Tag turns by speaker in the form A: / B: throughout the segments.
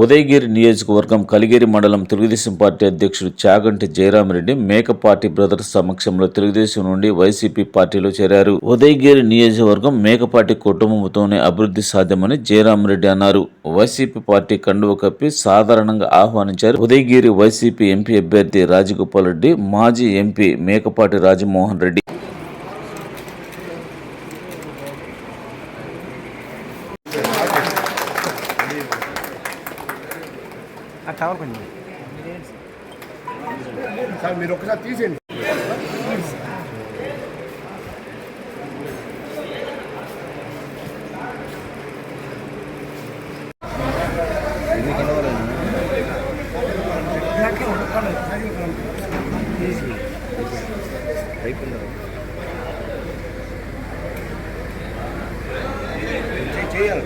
A: ఉదయగిరి నియోజకవర్గం కలిగిరి మండలం తెలుగుదేశం పార్టీ అధ్యక్షుడు చాగంటి జయరామరెడ్డి మేకపాటి బ్రదర్స్ సమక్షంలో తెలుగుదేశం నుండి వైసీపీ పార్టీలో చేరారు. ఉదయగిరి నియోజకవర్గం మేకపాటి కుటుంబంతోనే అభివృద్ధి సాధ్యమని జయరామరెడ్డి అన్నారు. వైసీపీ పార్టీ కండువ కప్పి సాధారణంగా ఆహ్వానించారు. ఉదయగిరి వైసీపీ ఎంపీ అభ్యర్థి రాజగోపాల్ రెడ్డి మాజీ MP Mekapati Rajamohan Reddy.
B: Tower కొంచెం
C: సార్ మీరు ఒకసారి తీసేయండి చేయాలి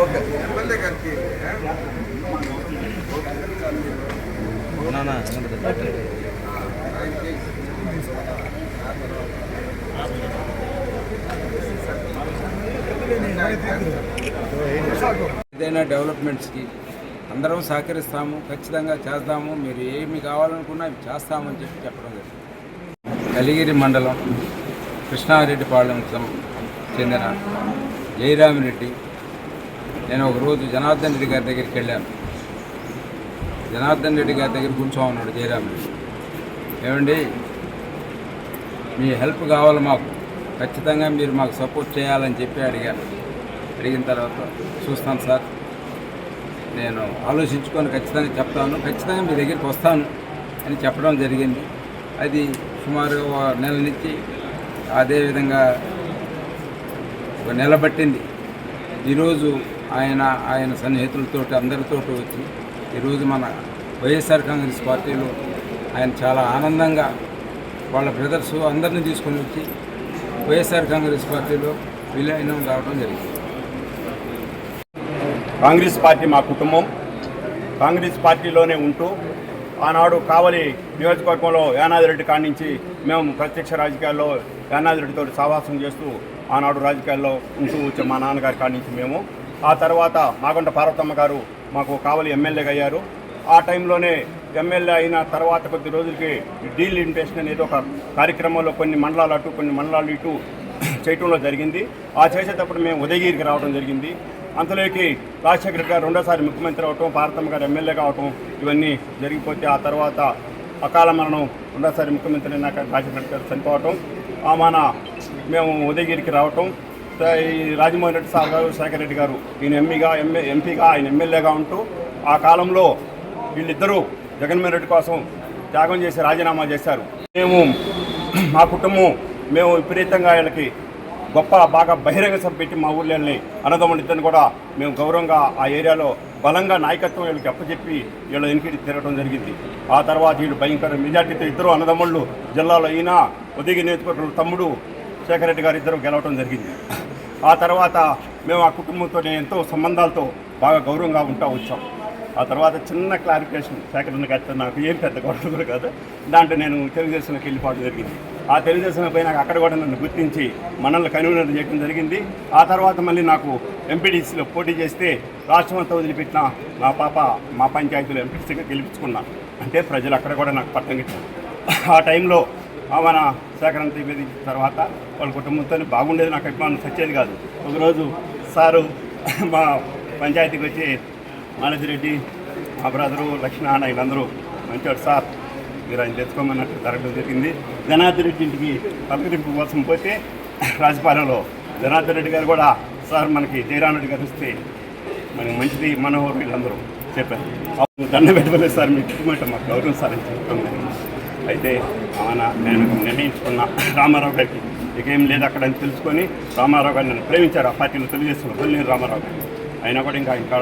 C: Okay MLA గారికి
D: ఏదైనా డెవలప్మెంట్స్కి అందరం సహకరిస్తాము ఖచ్చితంగా చేద్దాము మీరు ఏమి కావాలనుకున్నా అవి చేస్తామని చెప్పి చెప్పడం జరిగింది. కలిగిరి మండలం కృష్ణారెడ్డిపాళెం చెందిన జయరామిరెడ్డి నేను ఒకరోజు జనార్దన్ రెడ్డి గారి దగ్గరికి వెళ్ళాను. జనార్దన్ రెడ్డి గారి దగ్గర కూర్చోమన్నాడు జయరామిరెడ్డి ఏమండి? మీ హెల్ప్ కావాలి మాకు. ఖచ్చితంగా మీరు మాకు సపోర్ట్ చేయాలని చెప్పి అడిగాను. అడిగిన తర్వాత చూస్తాను సార్. నేను ఆలోచించుకొని ఖచ్చితంగా చెప్తాను. ఖచ్చితంగా మీ దగ్గరికి వస్తాను అని చెప్పడం జరిగింది. అది సుమారు నెల నుంచి అదేవిధంగా ఒక నెల పట్టింది. ఈరోజు ఆయన ఆయన సన్నిహితులతో అందరితో వచ్చి ఈరోజు మన వైఎస్ఆర్ కాంగ్రెస్ పార్టీలో ఆయన చాలా ఆనందంగా వాళ్ళ బ్రదర్స్ అందరిని తీసుకొని వచ్చి వైఎస్ఆర్ కాంగ్రెస్ పార్టీలో విలీనం కావడం జరిగింది.
E: కాంగ్రెస్ పార్టీ మా కుటుంబం. కాంగ్రెస్ పార్టీలోనే ఉంటూ ఆనాడు కావలి నియోజకవర్గంలో యానాదిరెడ్డి కాడి నుంచి మేము ప్రత్యక్ష రాజకీయాల్లో యానాదిరెడ్డితో సావాసం చేస్తూ ఆనాడు రాజకీయాల్లో ఉంటూ వచ్చే మా నాన్నగారి కాడి నుంచి మేము. ఆ తర్వాత మాగొండ పార్వతమ్మ గారు మాకు కావలి ఎమ్మెల్యేగా అయ్యారు. ఆ టైంలోనే ఎమ్మెల్యే అయిన తర్వాత కొద్ది రోజులకి డీల్ లిమిటేషన్ అనేది ఒక కార్యక్రమంలో కొన్ని మండలాలు అటు కొన్ని మండలాలు ఇటు చేయటంలో జరిగింది. ఆ చేసేటప్పుడు మేము ఉదయగిరికి రావడం జరిగింది. అంతలోకి రాజశేఖర్ గారు రెండోసారి ముఖ్యమంత్రి అవటం భారతమ్మ గారు ఎమ్మెల్యే కావటం ఇవన్నీ జరిగిపోతే ఆ తర్వాత అకాల మరణం రెండోసారి ముఖ్యమంత్రి అయినాక రాజశేఖర్ గారు చనిపోవటం. ఆ మన మేము ఉదయగిరికి రావటం. రాజమోహన్ రెడ్డి సార్ గారు శేఖర్ రెడ్డి గారు. ఈయన ఎంఈగా ఎంఏ ఎంపీగా ఆయన ఎమ్మెల్యేగా ఉంటూ ఆ కాలంలో వీళ్ళిద్దరూ జగన్మోహన్ రెడ్డి కోసం త్యాగం చేసి రాజీనామా చేశారు. మేము మా కుటుంబం మేము విపరీతంగా వీళ్ళకి గొప్ప బాగా బహిరంగ సభ పెట్టి మా ఊళ్ళో అన్నదమ్ములు ఇద్దరిని కూడా మేము గౌరవంగా ఆ ఏరియాలో బలంగా నాయకత్వం వీళ్ళకి అప్పచెప్పి వీళ్ళ వెనుకటి తిరగడం జరిగింది. ఆ తర్వాత వీళ్ళు భయంకర మెజార్టీతో ఇద్దరు అన్నదమ్ముళ్ళు జిల్లాలో అయినా ఉదయగిరి నియోజకవర్గంలో తమ్ముడు శేఖర్ రెడ్డి గారు ఇద్దరు గెలవడం జరిగింది. ఆ తర్వాత మేము ఆ కుటుంబంతో ఎంతో సంబంధాలతో బాగా గౌరవంగా ఉంటా వచ్చాం. ఆ తర్వాత చిన్న క్లారిఫికేషన్ శేఖర్ రెడ్డి గారితో నాకు ఏం పెద్ద గొడవ కూడా కాదు. దాంట్లో నేను తెలుగుదేశంలోకి వెళ్ళిపోవడం జరిగింది. ఆ తెలుగుదేశం పోయినాక అక్కడ కూడా నన్ను గుర్తించి మనల్ని కన్వీనర్ చేయడం జరిగింది. ఆ తర్వాత మళ్ళీ నాకు ఎంపీటీసీలో పోటీ చేస్తే రాష్ట్రం అంతా వదిలిపెట్టిన మా పాప మా పంచాయతీలో ఎంపీటీసీగా గెలిపించుకున్నాను అంటే ప్రజలు అక్కడ కూడా నాకు పట్టం ఆ టైంలో ఆ మన సేకరణ నివేదించిన తర్వాత వాళ్ళ కుటుంబంతో బాగుండేది నాకు అభిమానం సచ్చేది కాదు. ఒకరోజు సారు మా పంచాయతీకి వచ్చి మాలతిరెడ్డి మా బ్రదరు లక్ష్మణ వీళ్ళందరూ మంచివాడు సార్ మీరు ఆయన తెచ్చుకోమన్నట్టు జరగడం జరిగింది. జనార్దన్ రెడ్డి ఇంటికి పలకరింపు కోసం పోతే రాజపాలెంలో జనార్దన్ రెడ్డి గారు కూడా సార్ మనకి జయరామ్ రెడ్డి గారు వస్తే మనకి మంచిది మనోహర్ వీళ్ళందరూ చెప్పారు. దండ పెట్టలేదు సార్ మీ కుటుంబం మాకు గౌరవం సార్ అని చెప్తాం అయితే ఆయన నేను నిర్ణయించుకున్న రామారావు గారికి ఇకేం లేదు అక్కడ అని తెలుసుకొని రామారావు గారిని నన్ను ప్రేమించారు. ఆ పార్టీలో తెలుగుదేశంలో తొలి రామారావు గారు అయినా కూడా ఇంకా ఇంకా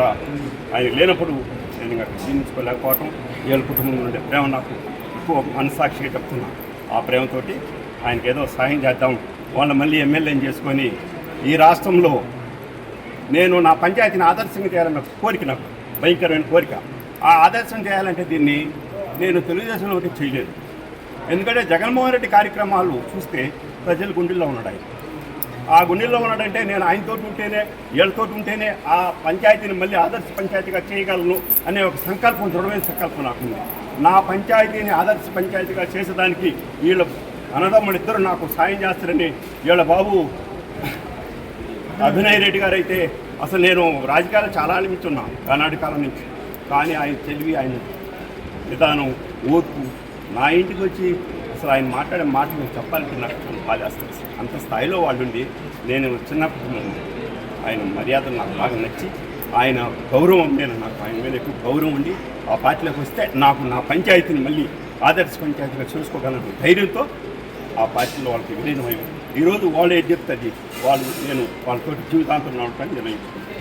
E: ఆయన లేనప్పుడు నేను ఇంకా జీర్ణించుకోలేకపోవటం వీళ్ళ కుటుంబం నుండి ప్రేమ నాకు ఎక్కువ మనసాక్షిగా చెప్తున్నా. ఆ ప్రేమతోటి ఆయనకి ఏదో సహాయం చేద్దాం. వాళ్ళ మళ్ళీ ఎమ్మెల్యేని చేసుకొని ఈ రాష్ట్రంలో నేను నా పంచాయతీని ఆదర్శంగా చేయాలన్న కోరిక నాకు భయంకరమైన కోరిక. ఆ ఆదర్శం చేయాలంటే దీన్ని నేను తెలుగుదేశంలో ఒకటి చేయలేదు. ఎందుకంటే జగన్మోహన్ రెడ్డి కార్యక్రమాలు చూస్తే ప్రజలు గుండెల్లో ఉన్నాయి ఆ గుండెల్లో ఉన్నాడంటే నేను ఆయనతో ఉంటేనే వీళ్ళతో ఉంటేనే ఆ పంచాయతీని మళ్ళీ ఆదర్శ పంచాయతీగా చేయగలను అనే ఒక సంకల్పం దృఢమైన సంకల్పం నాకుంది. నా పంచాయతీని ఆదర్శ పంచాయతీగా చేసేదానికి వీళ్ళ అనదమ్మని ఇద్దరు నాకు సాయం చేస్తారని వీళ్ళ బాబు అభినయ్ రెడ్డి గారు అయితే అసలు నేను రాజకీయాలు చాలా అనిపించున్నాను ఆనాటి కాలం నుంచి. కానీ ఆయన తెలివి ఆయన విధానం ఓర్పు నా ఇంటికి వచ్చి అసలు ఆయన మాట్లాడే మాటలు చెప్పాలంటే నాకు చాలా బాధేస్తుంది అసలు. అంత స్థాయిలో వాళ్ళు ఉండి నేను చిన్నప్పటి నుండి ఆయన మర్యాద నాకు బాగా నచ్చి ఆయన గౌరవం నేను నాకు ఆయన మీద ఎక్కువ గౌరవం ఉండి ఆ పార్టీలోకి వస్తే నాకు నా పంచాయతీని మళ్ళీ ఆదర్శ పంచాయతీగా చూసుకోగలను ధైర్యంతో ఆ పార్టీలో వాళ్ళకి విలీనమై ఈరోజు వాళ్ళు ఏం చెప్తుంది వాళ్ళు నేను వాళ్ళతో జీవితాంతం నడపడానికి నిర్ణయించుకుంటాను